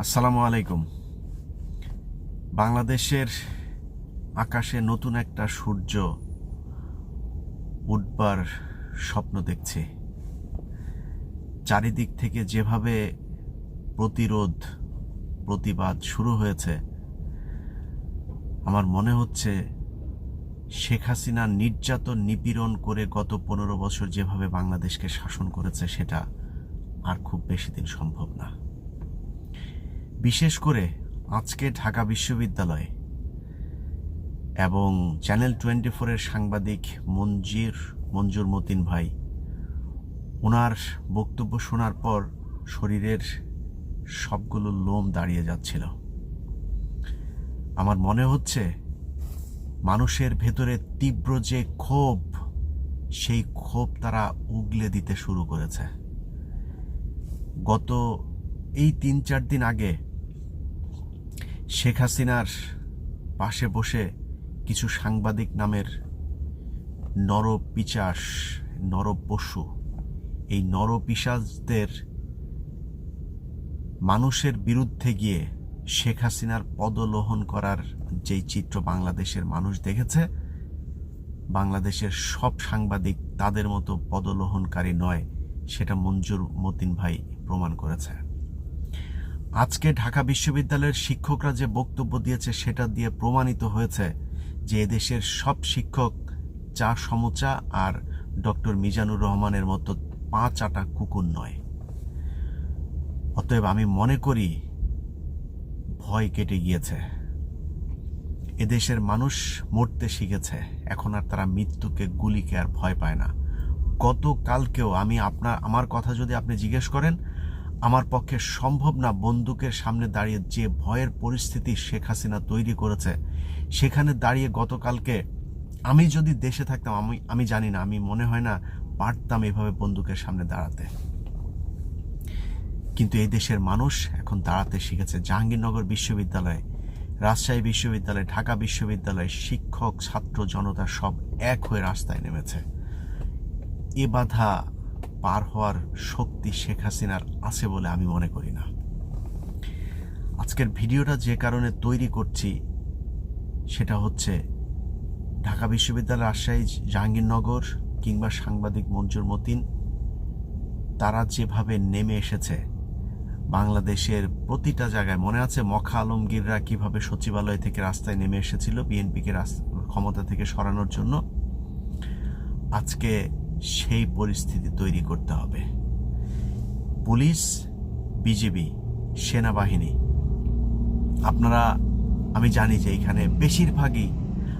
আসসালামু আলাইকুম। বাংলাদেশের আকাশে নতুন একটা সূর্য উঠবার স্বপ্ন দেখছি। চারিদিক থেকে যেভাবে প্রতিরোধ, প্রতিবাদ শুরু হয়েছে, আমার মনে হচ্ছে শেখ হাসিনা নির্যাতন নিপীড়ন করে গত পনেরো বছর যেভাবে বাংলাদেশকে শাসন করেছে, সেটা আর খুব বেশি দিন সম্ভব না। বিশেষ করে আজকে ঢাকা বিশ্ববিদ্যালয় এবং চ্যানেল টোয়েন্টি ফোরের সাংবাদিক মঞ্জির মঞ্জুর মতিন ভাই, ওনার বক্তব্য শোনার পর শরীরের সবগুলো লোম দাঁড়িয়ে যাচ্ছিল। আমার মনে হচ্ছে মানুষের ভেতরে তীব্র যে ক্ষোভ, সেই ক্ষোভ তারা উগলে দিতে শুরু করেছে। গত এই তিন চার দিন আগে শেখ হাসিনার পাশে বসে কিছু সাংবাদিক নামের নরপিচাস নরপশু এই নরপিশাচদের মানুষের বিরুদ্ধে গিয়ে শেখ হাসিনার পদলোহন করার যেই চিত্র বাংলাদেশের মানুষ দেখেছে, বাংলাদেশের সব সাংবাদিক তাদের মতো পদলোহনকারী নয়, সেটা মঞ্জুর মতিন ভাই প্রমাণ করেছে। আজকে ঢাকা বিশ্ববিদ্যালয়ের শিক্ষকরা যে বক্তব্য দিয়েছে সেটা দিয়ে প্রমাণিত হয়েছে যে এদেশের সব শিক্ষক চা সমুচা আর ডক্টর মিজানুর রহমানের মতো পাঁচ আটা কুকুর নয়। অতএব আমি মনে করি ভয় কেটে গিয়েছে। এদেশের মানুষ মরতে শিখেছে, এখন আর তারা মৃত্যুকে গুলিকে আর ভয় পায় না। গতকালকেও আমি আপনার, আমার কথা যদি আপনি জিজ্ঞেস করেন আমার পক্ষে সম্ভব না বন্দুকের সামনে দাঁড়িয়ে যে ভয়ের পরিস্থিতি শেখ হাসিনা তৈরি করেছে, সেখানে দাঁড়িয়ে গতকালকে আমি যদি দেশে থাকতাম, আমি আমি জানি না, আমি মনে হয় না পারতাম এভাবে বন্দুকের সামনে দাঁড়াতে। কিন্তু এই দেশের মানুষ এখন দাঁড়াতে শিখেছে। জাহাঙ্গীরনগর বিশ্ববিদ্যালয়ে, রাজশাহী বিশ্ববিদ্যালয়, ঢাকা বিশ্ববিদ্যালয় শিক্ষক, ছাত্র, জনতা সব এক হয়ে রাস্তায় নেমেছে। এ বাধা পার হওয়ার শক্তি শেখ হাসিনার আছে বলে আমি মনে করি না। আজকের ভিডিওটা যে কারণে তৈরি করছি, সেটা হচ্ছে ঢাকা বিশ্ববিদ্যালয় রাজশাহী জাহাঙ্গীরনগর কিংবা সাংবাদিক মঞ্জুর মতিন, তারা যেভাবে নেমে এসেছে, বাংলাদেশের প্রতিটা জায়গায় মনে আছে মখা আলমগীররা কীভাবে সচিবালয় থেকে রাস্তায় নেমে এসেছিল, বিএনপিকে রাস্তা ক্ষমতা থেকে সরানোর জন্য। আজকে সেই পরিস্থিতি তৈরি করতে হবে। পুলিশ বিজেপি সেনাবাহিনী, আপনারা, আমি জানি যে এখানে বেশিরভাগই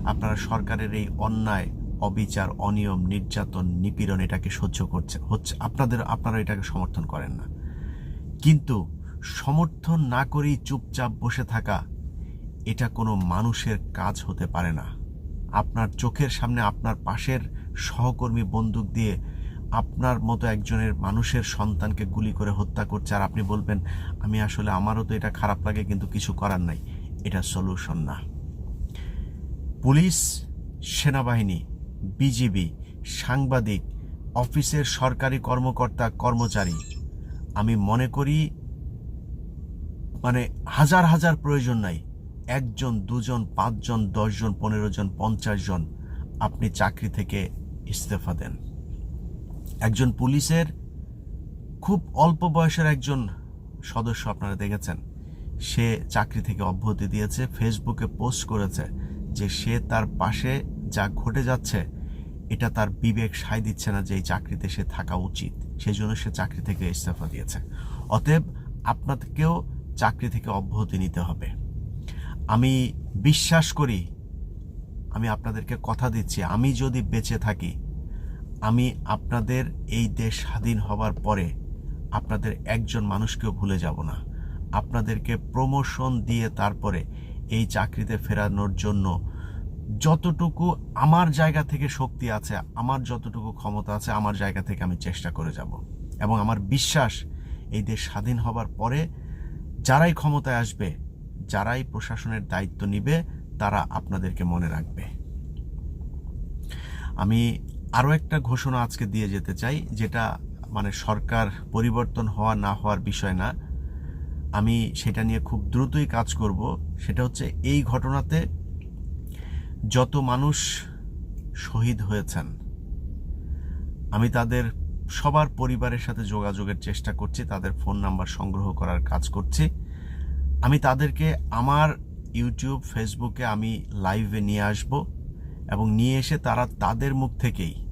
আপনারা সরকারের এই অন্যায়, অবিচার, অনিয়ম, নির্যাতন, নিপীড়ন এটাকে সহ্য করছে, হচ্ছে আপনাদের, আপনারা এটাকে সমর্থন করেন না। কিন্তু সমর্থন না করেই চুপচাপ বসে থাকা, এটা কোনো মানুষের কাজ হতে পারে না। আপনার চোখের সামনে আপনার পাশের সহকর্মী বন্দুক দিয়ে আপনার মতো একজনের মানুষের সন্তানকে গুলি করে হত্যা করছে আর আপনি বলবেন, আমি আসলে আমারও তো এটা খারাপ লাগে, কিন্তু কিছু করার নাই। এটা সলিউশন না। পুলিশ, সেনাবাহিনী বিজিবি সাংবাদিক, অফিসের সরকারি কর্মকর্তা, কর্মচারী, আমি মনে করি মানে হাজার হাজার প্রয়োজন নাই। একজন, দুজন, পাঁচজন, দশজন পনেরো জন পঞ্চাশ জন আপনি চাকরি থেকে ইস্তফা দেন। একজন পুলিশের খুব অল্প বয়সের একজন সদস্য আপনারা দেখেছেন। সে চাকরি থেকে অব্যাহতি দিয়েছে, ফেসবুকে পোস্ট করেছে যে সে তার পাশে যা ঘটে যাচ্ছে, এটা তার বিবেক সায় দিচ্ছে না যে এই চাকরিতে সে থাকা উচিত। সেই জন্য সে চাকরি থেকে ইস্তফা দিয়েছে। অতএব আপনাদেরকেও চাকরি থেকে অব্যাহতি নিতে হবে। আমি বিশ্বাস করি, আমি আপনাদেরকে কথা দিচ্ছি, আমি যদি বেঁচে থাকি, আমি আপনাদের এই দেশ স্বাধীন হবার পরে আপনাদের একজন মানুষকেও ভুলে যাব না। আপনাদেরকে প্রমোশন দিয়ে তারপরে এই চাকরিতে ফেরানোর জন্য যতটুকু আমার জায়গা থেকে শক্তি আছে, আমার যতটুকু ক্ষমতা আছে, আমার জায়গা থেকে আমি চেষ্টা করে যাব। এবং আমার বিশ্বাস, এই দেশ স্বাধীন হবার পরে যারাই ক্ষমতায় আসবে যারাই প্রশাসনের দায়িত্ব নিবে, তারা আপনাদেরকে মনে রাখবে। আমি আরও একটা ঘোষণা আজকে দিয়ে যেতে চাই, যেটা মানে সরকার পরিবর্তন হওয়া না হওয়ার বিষয় না। আমি সেটা নিয়ে খুব দ্রুতই কাজ করব। সেটা হচ্ছে এই ঘটনাতে যত মানুষ শহীদ হয়েছেন, আমি তাদের সবার পরিবারের সাথে যোগাযোগের চেষ্টা করছি, তাদের ফোন নাম্বার সংগ্রহ করার কাজ করছি। আমি তাদেরকে আমার ইউটিউব ফেসবুকে আমি লাইভে নিয়ে আসব এবং নিয়ে এসে তারা তাদের মুখ থেকেই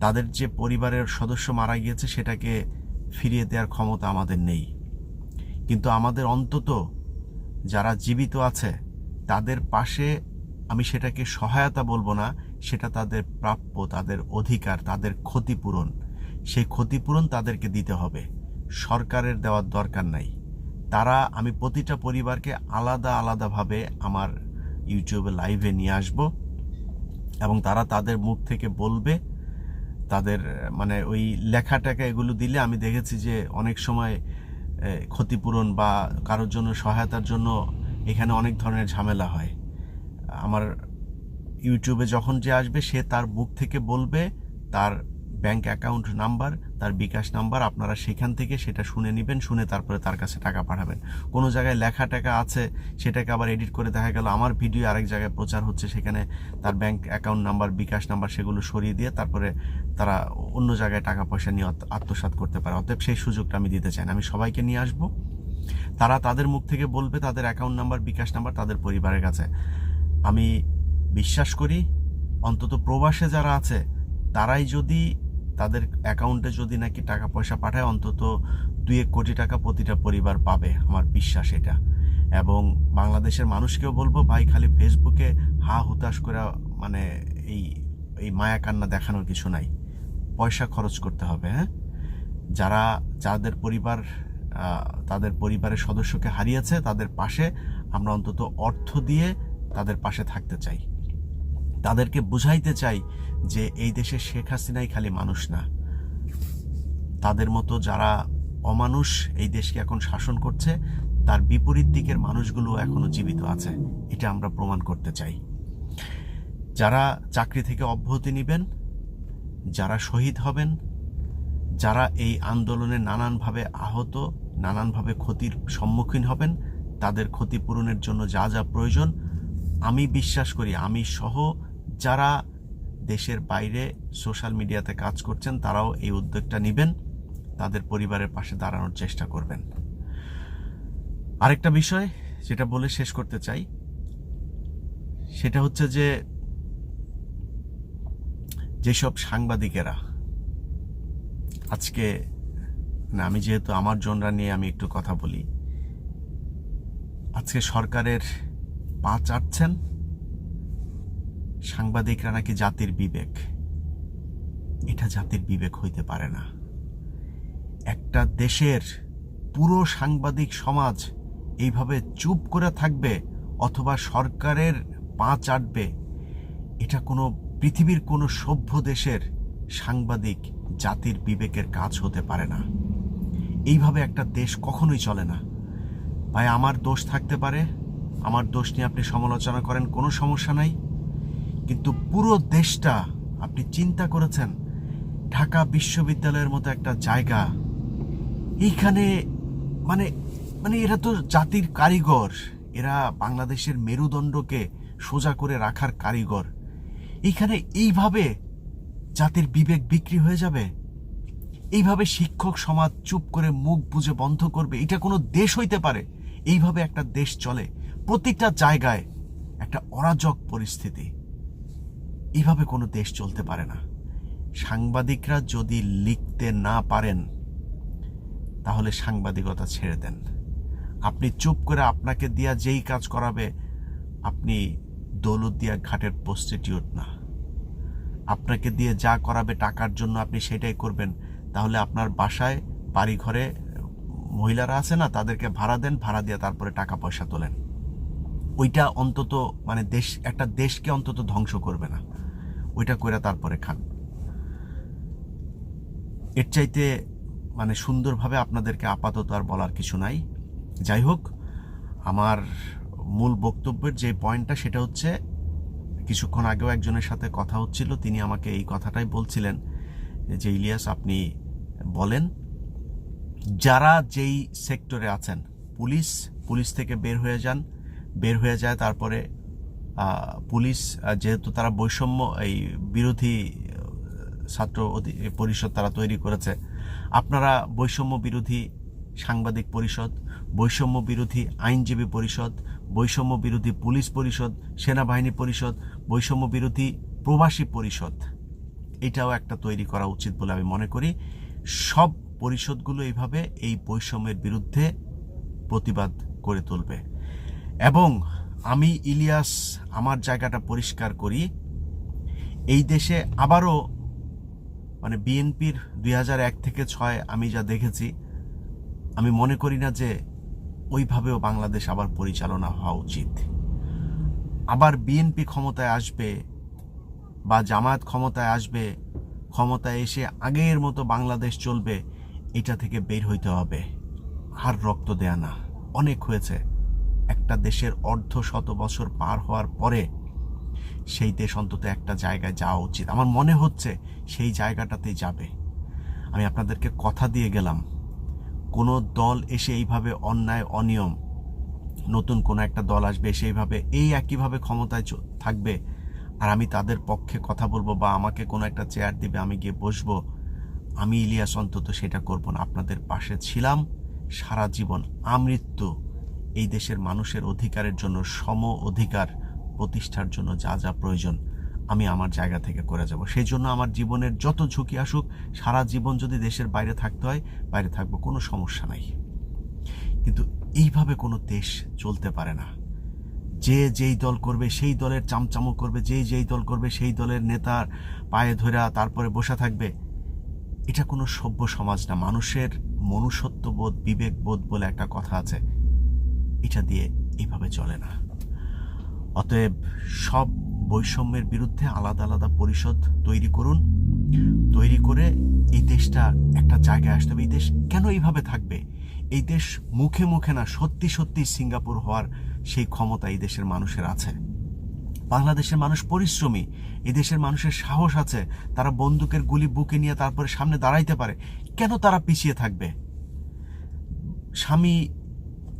তাদের যে পরিবারের সদস্য মারা গিয়েছে সেটাকে ফিরিয়ে দেওয়ার ক্ষমতা আমাদের নেই। কিন্তু আমাদের অন্তত যারা জীবিত আছে, তাদের পাশে আমি সেটাকে সহায়তা বলব না, সেটা তাদের প্রাপ্য, তাদের অধিকার, তাদের ক্ষতিপূরণ। সেই ক্ষতিপূরণ তাদেরকে দিতে হবে। সরকারের দেওয়ার দরকার নাই। তারা আমি প্রতিটা পরিবারকে আলাদা আলাদাভাবে আমার ইউটিউবে লাইভে নিয়ে আসব এবং তারা তাদের মুখ থেকে বলবে, তাদের মানে ওই লেখাটাকে এগুলো দিলে আমি দেখেছি যে অনেক সময় ক্ষতিপূরণ বা কারোর জন্য সহায়তার জন্য এখানে অনেক ধরনের ঝামেলা হয়। আমার ইউটিউবে যখন যে আসবে সে তার বুক থেকে বলবে, তার ব্যাংক অ্যাকাউন্ট নাম্বার তার বিকাশ নাম্বার আপনারা সেখান থেকে সেটা শুনে নেবেন, শুনে তারপরে তার কাছে টাকা পাঠাবেন। কোনো জায়গায় লেখা টাকা আছে, সেটাকে আবার এডিট করে দেখা গেল, আমার ভিডিও আরেক জায়গায় প্রচার হচ্ছে, সেখানে তার bank account number bKash number সেগুলো সরিয়ে দিয়ে তারপরে তারা অন্য জায়গায় টাকা পয়সা নিয়ে আত্মসাত করতে পারে। অতএব সেই সুযোগটা আমি দিতে চাই না। আমি সবাইকে নিয়ে আসব। তারা তাদের মুখ থেকে বলবে, তাদের অ্যাকাউন্ট নাম্বার বিকাশ নাম্বার তাদের পরিবারের কাছে। আমি বিশ্বাস করি, অন্তত প্রবাসে যারা আছে, তারাই যদি তাদের অ্যাকাউন্টে যদি নাকি টাকা পয়সা পাঠায়, অন্তত দুই এক কোটি টাকা প্রতিটা পরিবার পাবে। আমার বিশ্বাস এটা। এবং বাংলাদেশের মানুষকেও বলব, ভাই, খালি ফেসবুকে হা হুতাশ করে মানে এই এই মায়া কান্না দেখানোর কিছু নাই। পয়সা খরচ করতে হবে হ্যাঁ? যারা, যাদের পরিবার তাদের পরিবারের সদস্যকে হারিয়েছে, তাদের পাশে আমরা অন্তত অর্থ দিয়ে তাদের পাশে থাকতে চাই। তাদেরকে বুঝাইতে চাই যে এই দেশে শেখ হাসিনাই খালি মানুষ না। তাদের মতো যারা অমানুষ এই দেশকে এখন শাসন করছে, তার বিপরীত দিকের মানুষগুলো এখনও জীবিত আছে, এটা আমরা প্রমাণ করতে চাই। যারা চাকরি থেকে অব্যাহতি নেবেন, যারা শহীদ হবেন, যারা এই আন্দোলনে নানানভাবে আহত, নানানভাবে ক্ষতির সম্মুখীন হবেন, তাদের ক্ষতিপূরণের জন্য যা যা প্রয়োজন, আমি বিশ্বাস করি আমি সহ যারা দেশের বাইরে সোশ্যাল মিডিয়াতে কাজ করছেন, তারাও এই উদ্যোগটা নেবেন, তাদের পরিবারের পাশে দাঁড়ানোর চেষ্টা করবেন। আরেকটা বিষয় যেটা বলে শেষ করতে চাই, সেটা হচ্ছে যে যেসব সাংবাদিকেরা, আজকে না, আমি যেহেতু আমার জনরা নিয়ে আমি একটু কথা বলি, আজকে সরকারের পা চাটছেন সাংবাদিকরা নাকি জাতির বিবেক। এটা জাতির বিবেক হইতে পারে না। একটা দেশের পুরো সাংবাদিক সমাজ এইভাবে চুপ করে থাকবে অথবা সরকারের পা চাটবে, এটা কোনো পৃথিবীর কোনো সভ্য দেশের সাংবাদিক জাতির বিবেকের কাজ হতে পারে না। এইভাবে একটা দেশ কখনোই চলে না। ভাই, আমার দোষ থাকতে পারে? আমার দোষ নিয়ে আপনি সমালোচনা করেন, কোনো সমস্যা নাই। কিন্তু পুরো দেশটা, আপনি চিন্তা করেছেন, ঢাকা বিশ্ববিদ্যালয়ের মতো একটা জায়গা। এইখানে মানে মানে এরা তো জাতির কারিগর, এরা বাংলাদেশের মেরুদণ্ডকে সোজা করে রাখার কারিগর। এইখানে এইভাবে জাতির বিবেক বিক্রি হয়ে যাবে? এইভাবে শিক্ষক সমাজ চুপ করে মুখ বুঝে বন্ধ করবে? এটা কোনো দেশ হইতে পারে? এইভাবে একটা দেশ চলে। প্রতিটা জায়গায় একটা অরাজক পরিস্থিতি। এইভাবে কোনো দেশ চলতে পারে না। সাংবাদিকরা যদি লিখতে না পারেন, তাহলে সাংবাদিকতা ছেড়ে দেন। আপনি চুপ করে আপনাকে দিয়া যেই কাজ করাবে, আপনি দৌলতদিয়া ঘাটের প্রস্টিটিউট না। আপনাকে দিয়ে যা করাবে টাকার জন্য আপনি সেটাই করবেন। তাহলে আপনার বাসায়, বাড়িঘরে মহিলারা আছে না, তাদেরকে ভাড়া দেন, ভাড়া দিয়ে তারপরে টাকা পয়সা তোলেন। ওইটা অন্তত মানে দেশ, একটা দেশকে অন্তত ধ্বংস করবে না। ওইটা করে তারপরে খান। এর চাইতে মানে সুন্দরভাবে আপনাদেরকে আপাতত আর বলার কিছু নাই। যাই হোক, আমার মূল বক্তব্যের যে পয়েন্টটা সেটা হচ্ছে, কিছুক্ষণ আগেও একজনের সাথে কথা হচ্ছিল, তিনি আমাকে এই কথাটাই বলছিলেন যে, ইলিয়াস, আপনি বলেন, যারা যেই সেক্টরে আছেন, পুলিশ পুলিশ থেকে বের হয়ে যান, বের হয়ে যায় তারপরে পুলিশ যেহেতু তারা বৈষম্য, এই বিরোধী ছাত্র পরিষদ তারা তৈরি করেছে। আপনারা বৈষম্য বিরোধী সাংবাদিক পরিষদ, বৈষম্য বিরোধী আইনজীবী পরিষদ, বৈষম্য বিরোধী পুলিশ পরিষদ, সেনাবাহিনী পরিষদ, বৈষম্য বিরোধী প্রবাসী পরিষদ, এটাও একটা তৈরি করা উচিত বলে আমি মনে করি। সব পরিষদগুলো এইভাবে এই বৈষম্যের বিরুদ্ধে প্রতিবাদ করে তুলবে। এবং আমি ইলিয়াস, আমার জায়গাটা পরিষ্কার করি। এই দেশে আবারও মানে বিএনপির দুই এক থেকে ছয় আমি যা দেখেছি, আমি মনে করি না যে ওইভাবেও বাংলাদেশ আবার পরিচালনা হওয়া উচিত। আবার বিএনপি ক্ষমতায় আসবে বা জামায়াত ক্ষমতায় আসবে, ক্ষমতায় এসে আগের মতো বাংলাদেশ চলবে, এটা থেকে বের হইতে হবে। আর রক্ত দেয়া না। অনেক হয়েছে। একটা দেশের অর্ধ শত বছর পার হওয়ার পরে সেই দেশ অন্তত একটা জায়গায় যাওয়া উচিত। আমার মনে হচ্ছে সেই জায়গাটাতেই যাবে। আমি আপনাদেরকে কথা দিয়ে গেলাম। কোনো দল এসে এইভাবে অন্যায়, অনিয়ম, নতুন কোনো একটা দল আসবে সেইভাবে এই একইভাবে ক্ষমতায় থাকবে আর আমি তাদের পক্ষে কথা বলব বা আমাকে কোনো একটা চেয়ার দিবে, আমি গিয়ে বসবো, আমি ইলিয়াস অন্তত সেটা করব না। আপনাদের পাশে ছিলাম, সারা জীবন আমৃত্যু। এই দেশের মানুষের অধিকারের জন্য, সম অধিকার প্রতিষ্ঠার জন্য যা যা প্রয়োজন, আমি আমার জায়গা থেকে করে যাব। সেই জন্য আমার জীবনের যত ঝুঁকি আসুক, সারা জীবন যদি দেশের বাইরে থাকতে হয়, বাইরে থাকব, কোনো সমস্যা নাই। কিন্তু এইভাবে কোনো দেশ চলতে পারে না। যে যেই দল করবে, সেই দলের চামচামো করবে, যে যেই দল করবে, সেই দলের নেতার পায়ে ধরা, তারপরে বসে থাকবে, এটা কোনো সভ্য সমাজ না। মানুষের মনুষ্যত্ববোধ, বিবেকবোধ বলে একটা কথা আছে। এটা দিয়ে এইভাবে চলে না। অতএব সব বৈষম্যের বিরুদ্ধে আলাদা আলাদা পরিষদ তৈরি করুন। তৈরি করে এই দেশটা একটা জায়গায় আসতে হবে। এই দেশ কেন এইভাবে থাকবে? এই দেশ মুখে মুখে না, সত্যি সত্যি সিঙ্গাপুর হওয়ার সেই ক্ষমতা এই দেশের মানুষের আছে। বাংলাদেশের মানুষ পরিশ্রমী, এই দেশের মানুষের সাহস আছে, তারা বন্দুকের গুলি বুকে নিয়ে তারপরে সামনে দাঁড়াইতে পারে। কেন তারা পিছিয়ে থাকবে? স্বামী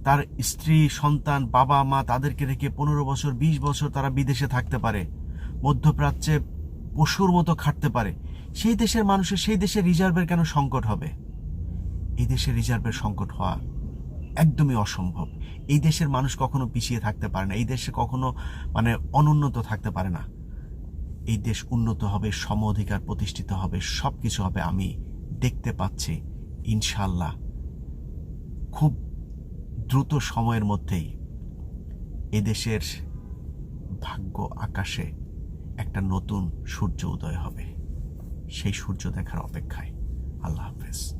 তার স্ত্রী, সন্তান, বাবা, মা তাদেরকে রেখে পনেরো বছর, বিশ বছর তারা বিদেশে থাকতে পারে। মধ্যপ্রাচ্যে পশুর মতো খাটতে পারে। সেই দেশের মানুষের, সেই দেশের রিজার্ভের কেন সংকট হবে? এই দেশের রিজার্ভের সংকট হওয়া একদমই অসম্ভব। এই দেশের মানুষ কখনো পিছিয়ে থাকতে পারে না। এই দেশে কখনো মানে অনুন্নত থাকতে পারে না। এই দেশ উন্নত হবে, সম অধিকার প্রতিষ্ঠিত হবে সব কিছু হবে। আমি দেখতে পাচ্ছি ইনশাল্লাহ খুব দ্রুত সময়ের মধ্যেই এদেশের ভাগ্য আকাশে একটা নতুন সূর্য উদয় হবে। সেই সূর্য দেখার অপেক্ষায়। আল্লাহ হাফেজ।